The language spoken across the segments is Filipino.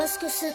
parce que c'est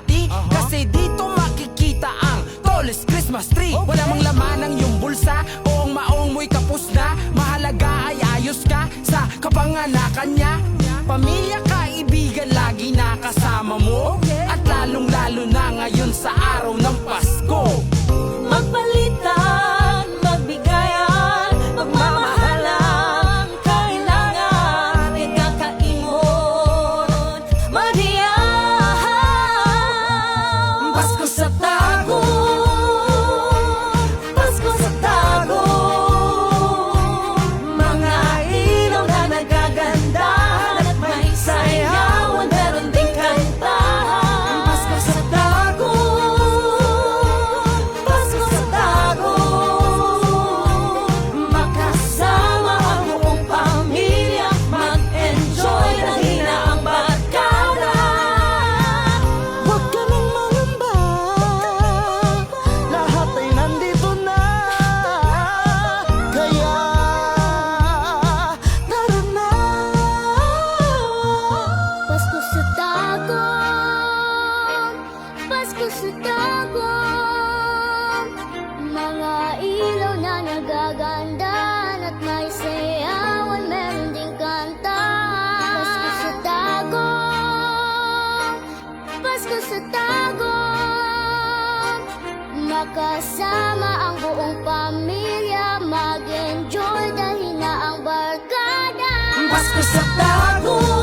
city. Uh -huh. Kasi dito makikita ang tallest Christmas tree. Okay. Wala mang laman ang iyong bulsa. Oong maong mo'y kapos na. Mahalaga ay ayos ka sa kapanganakan niya Pamilya, kaibigan, lagi nakasama mo. Okay. At lalong-lalo na ngayon sa araw ng Pasko. May sayawan, meron ding kanta. Pasko sa tagong Makasama ang buong pamilya Mag-enjoy dahil na ang barkada. Pasko sa tagong